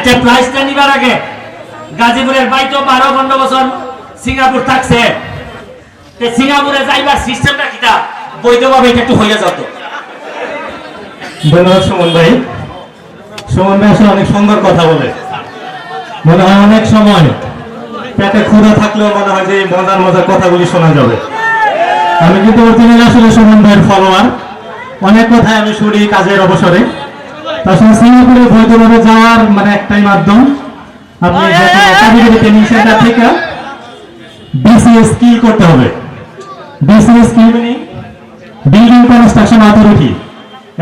আচ্ছা প্রাইসটা নিবার আগে গাজীপুরের বাইতো বারো, পনেরো বছর সিঙ্গাপুর থাকছে। সিঙ্গাপুরে যাইবার সিস্টেমটা কিটা বৈধভাবে এটা একটু হইয়া যেত ধন্যবাদ সুমন ভাই। সুমন ভাই আসলে অনেক সুন্দর কথা বলে। মনে হয় অনেক সময় পেটে ক্ষুধা থাকলেও মনে হয় যে মজার মজার কথাগুলি শোনা যাবে। আমি কিন্তু অরিজিনাল আসলে সুমন ভাইয়ের ফলোয়ার অনেক কথাই আমি শুনি কাজের অবসরে। সঙ্গে সিঙ্গাপুরে বৈধভাবে যাওয়ার মানে একটাই মাধ্যম। আপনি একাডেমি ট্রেনিং সেন্টার থেকে বিসিএস স্কিল করতে হবে। বিসিএস স্কিল মানে বিল্ডিং কনস্ট্রাকশন অথরিটি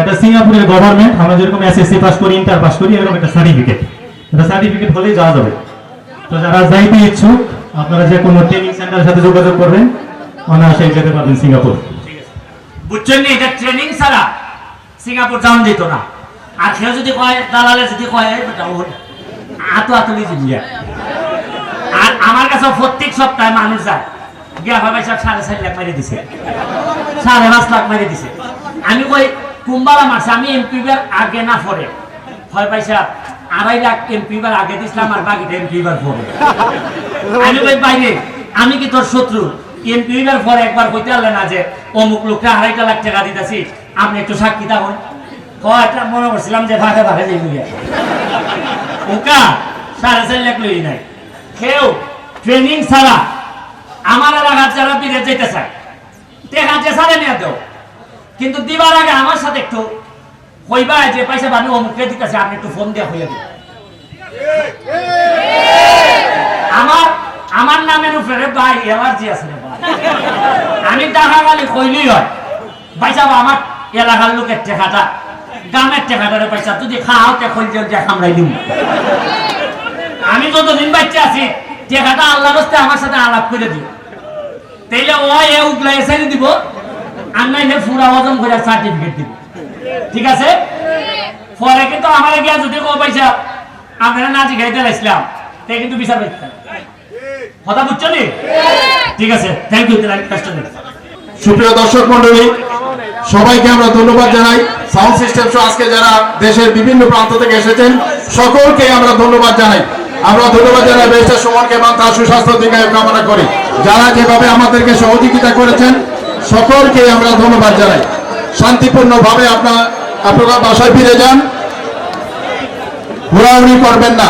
এটা সিঙ্গাপুরের গভর্নমেন্ট আমরা যেরকম এসএসসি পাস করি ইন্টার পাস করি এরকম একটা সার্টিফিকেট এটা সার্টিফিকেট হলেই যাওয়া যাবে। তো যারা যাইতে ইচ্ছুক আপনারা যে কোনো ট্রেনিং সেন্টারের সাথে যোগাযোগ করবেন। অনায়াসে যেতে পারবেন সিঙ্গাপুর। বুঝছেন এটা ট্রেনিং ছাড়া সিঙ্গাপুর যাওয়া যেত না। আর কেউ যদি কয় দালালে যদি কয় "এই বেটা ওর আতো আতুলি জিনিয়া আর আমার কাছে প্রত্যেক সপ্তাহে মানুষ যায় গিয়া ভাবে সব সাড়ে চার লাখ মারি দিছে। সাড়ে পাঁচ লাখ মারি দিছে। আমি কই কুম্বালা মারছে আমি এমপি বার আগে না পরে। হয় পয়সা আড়াই লাখ এমপি বার আগে দিছিলাম আর বাকিটা এমপি বার পরে। আমি কই বাইরে আমি কি তোর শত্রু? এমপি বার পরে একবার কইতে পারলে না যে অমুক লোকটা আড়াইটা লাখ টাকা দিতেছি আপনি একটু সাক্ষী থাকুন কয়টা মনে করছিলাম যে ভাগে ভাগে যাই বুঝে ওকা সাড়ে চার লাখ নাই। কেউ ট্রেনিং ছাড়া আমার এলাকার যারা বিদেশ যেতে চায় যে সাড়ে নিয়ে দেও। কিন্তু দিবার আগে আমার সাথে একটু কইবা যে পয়সা বানি অমুককে দিতেছে, আপনি একটু ফোন দিয়ে হইয়া দিন। আমার আমার নামের উপরে ভাই এলার্জি আছে রে ভাই। আমি টাকা গালি কইলেই হয়। বা আমার এলাকার লোকের টেকাটা গ্রামের টেকাটারে পয়সা যদি খাও তে খোঁজ দিয়ে খামড়াই দিব আমি যতদিন বাচ্চা আছি টেকাটা আল্লাহ রস্তে আমার সাথে আলাপ করে দিও। তাইলে ও এ উগলা এসে দিব আর নাইলে ফুরা হজম করে সার্টিফিকেট দিব। ঠিক আছে? পরে কিন্তু আমার গিয়া যদি কো পয়সা আপনারা না জিগাইতে লাইছিলাম তে কিন্তু বিচার পাইতাম কথা বুঝছ নি? ঠিক আছে থ্যাংক ইউ সুপ্রিয় দর্শক মন্ডলী সবাইকে আমরা ধন্যবাদ জানাই। সাউন্ড সিস্টেম শো আজকে যারা দেশের বিভিন্ন প্রান্ত থেকে এসেছেন, সকলকে আমরা ধন্যবাদ জানাই। আমরা ধন্যবাদ জানাই বেস্টার সুমনকে এবং তার সুস্বাস্থ্য দীর্ঘায়ু কামনা করি। যারা যেভাবে আমাদেরকে সহযোগিতা করেছেন, সকলকে আমরা ধন্যবাদ জানাই। শান্তিপূর্ণভাবে আপনার, আপনারা বাসায় ফিরে যান। হুড়াহুড়ি করবেন না।